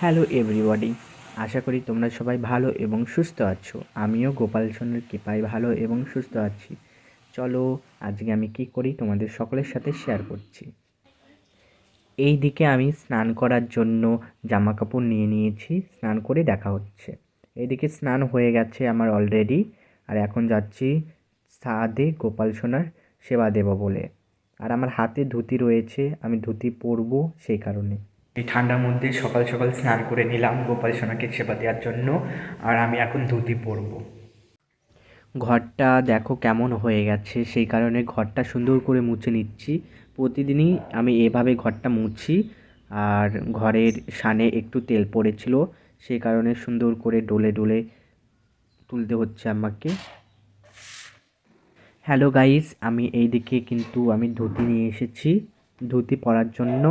Hello everybody, আশা করি তোমরা সবাই ভালো এবং সুস্থ আছো। আমিও গোপাল সোনার কৃপায় ভালো এবং সুস্থ আছি। চলো আজকে আমি কি করি তোমাদের সকলের সাথে শেয়ার করছি। এই দিকে আমি স্নান করার জন্য জামা কাপড় নিয়ে নিয়েছি, স্নান করে দেখা হচ্ছে। এইদিকে স্নান হয়ে গেছে আমার অলরেডি আর এখন যাচ্ছি সাদে গোপাল সোনার সেবা দেব বলে। আর আমার হাতে ধুতি রয়েছে, আমি ধুতি পরবো সেই কারণে। এই ঠান্ডার মধ্যে সকাল সকাল স্নান করে নিলাম, গোপাল সোনাকে সেবা দেওয়ার জন্য, আর আমি এখন ধুতি পরবো। ঘরটা দেখো কেমন হয়ে গেছে, সেই কারণে ঘরটা সুন্দর করে মুছে নিচ্ছি। প্রতিদিনই আমি এভাবে ঘরটা মুছি, আর ঘরের সানে একটু তেল পড়েছিল, সেই কারণে সুন্দর করে ডলে ডলে তুলতে হচ্ছে আমাকে। হ্যালো গাইস আমি এই দিকে কিন্তু আমি ধুতি নিয়ে এসেছি, ধুতি পরার জন্য।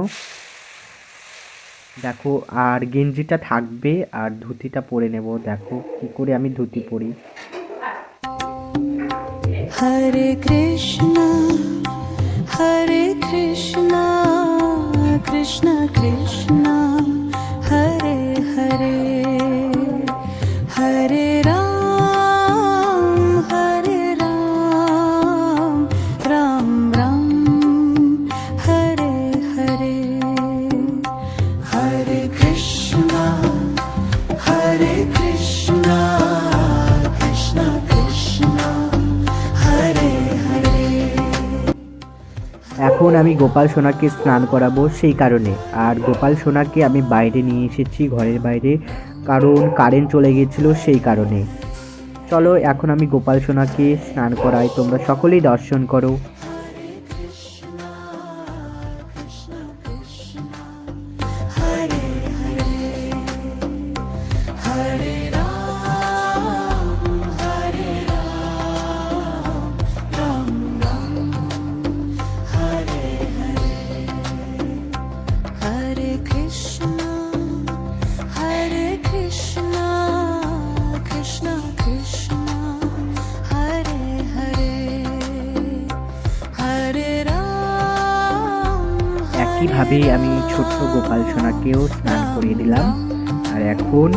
দেখো, আর গেঞ্জিটা থাকবে, আর ধুতিটা পরে নেব। দেখো, কি করে আমি ধুতি পরি। হরে কৃষ্ণ হরে কৃষ্ণ কৃষ্ণ কৃষ্ণ। এখন আমি গোপাল সোনাকে স্নান করাবো সেই কারণে। আর গোপাল সোনাকে আমি বাইরে নিয়ে এসেছি ঘরের বাইরে, কারণ কারেন্ট চলে গিয়েছিল সেই কারণে। চলো, এখন আমি গোপাল সোনাকে স্নান করাই, তোমরা সকলেই দর্শন করো। একইভাবে আমি ছোট্ট গোপাল সোনাকেও স্নান করিয়ে দিলাম আর এখন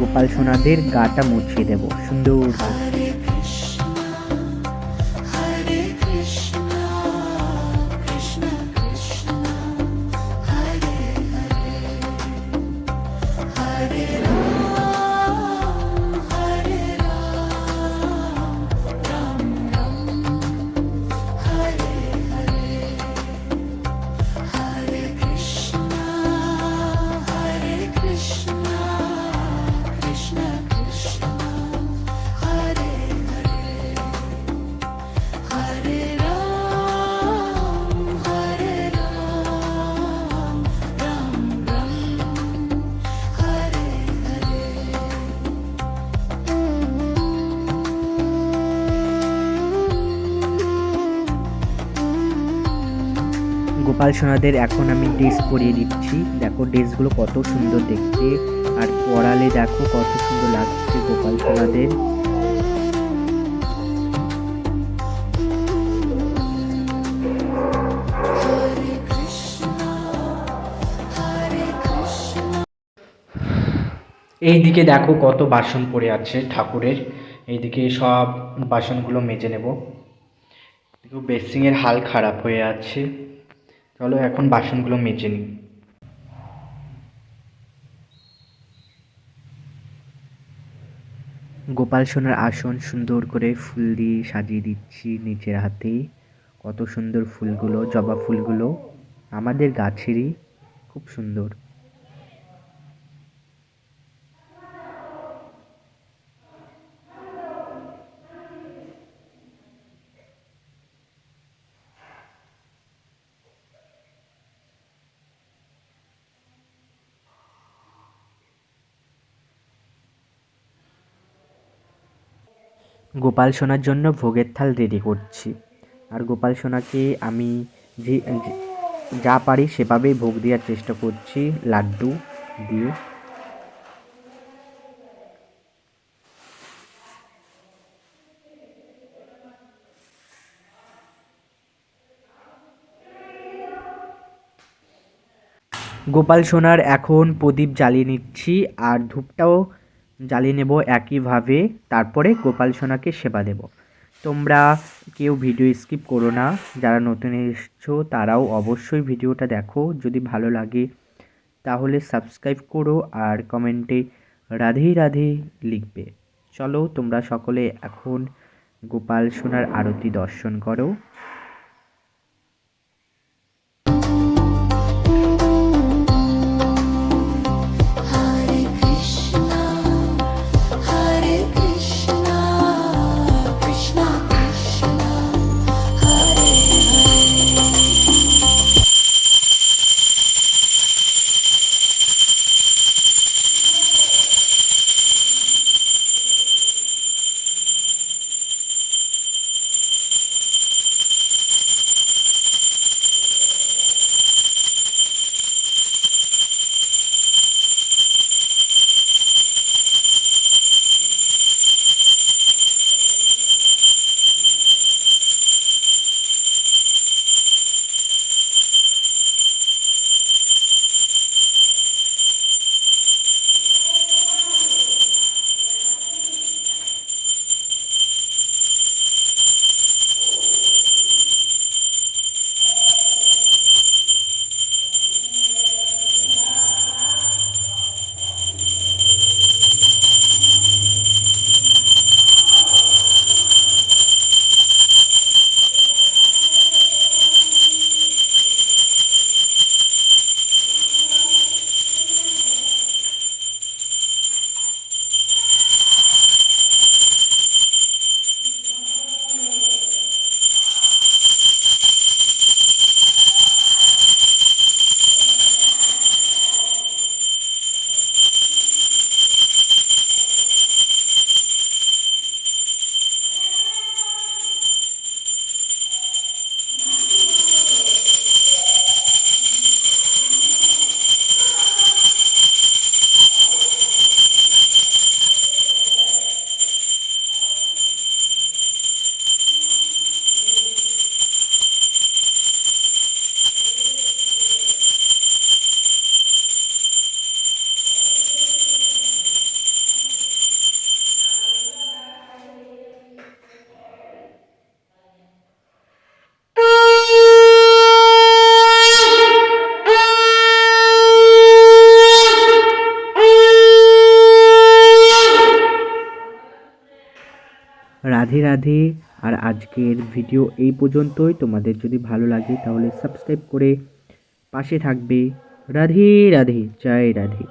গোপাল সোনাদের গাটা মুছিয়ে দেব সুন্দর। গোপাল সোনাদের এখন আমি ড্রেস পরিয়ে দিচ্ছি। দেখো ড্রেসগুলো কত সুন্দর দেখতে। আর পড়ালে দেখো কত সুন্দর লাগছে গোপাল সোনাদের এইদিকে দেখো কত বাসন পড়ে আছে ঠাকুরের। এইদিকে সব বাসনগুলো মেজে নেব। দেখো বেসিংয়ের হাল খারাপ হয়ে আছে। চলো এখন বাসনগুলো মেজে নিই। গোপাল সোনার আসন সুন্দর করে ফুল দিয়ে সাজিয়ে দিচ্ছি নিচের হাতে। কত সুন্দর ফুলগুলো, জবা ফুলগুলো আমাদের গাছেরই। খুব সুন্দর। গোপাল সোনার জন্য ভোগের থাল রেডি করছি। আর গোপাল সোনাকে আমি যে, যে- পারি সেভাবেই ভোগ দেওয়ার চেষ্টা করছি, লাড্ডু দিয়ে। গোপাল সোনার এখন প্রদীপ জ্বালিয়ে নিচ্ছি, আর ধূপটাও জ্বালিয়ে নেব একইভাবে তারপরে গোপাল সোনাকে সেবা দেব। তোমরা কেউ ভিডিও স্কিপ করো না, যারা নতুন এসছো তারাও অবশ্যই ভিডিওটা দেখো। যদি ভালো লাগে তাহলে সাবস্ক্রাইব করো আর কমেন্টে রাধে রাধে লিখবে। চলো তোমরা সকলে এখন গোপাল সোনার আরতি দর্শন করো। রাধে রাধে। আর আজকের ভিডিও এই পর্যন্তই। তোমাদের যদি ভালো লাগে তাহলে সাবস্ক্রাইব করে পাশে থাকবে। রাধে রাধে, জয় রাধে।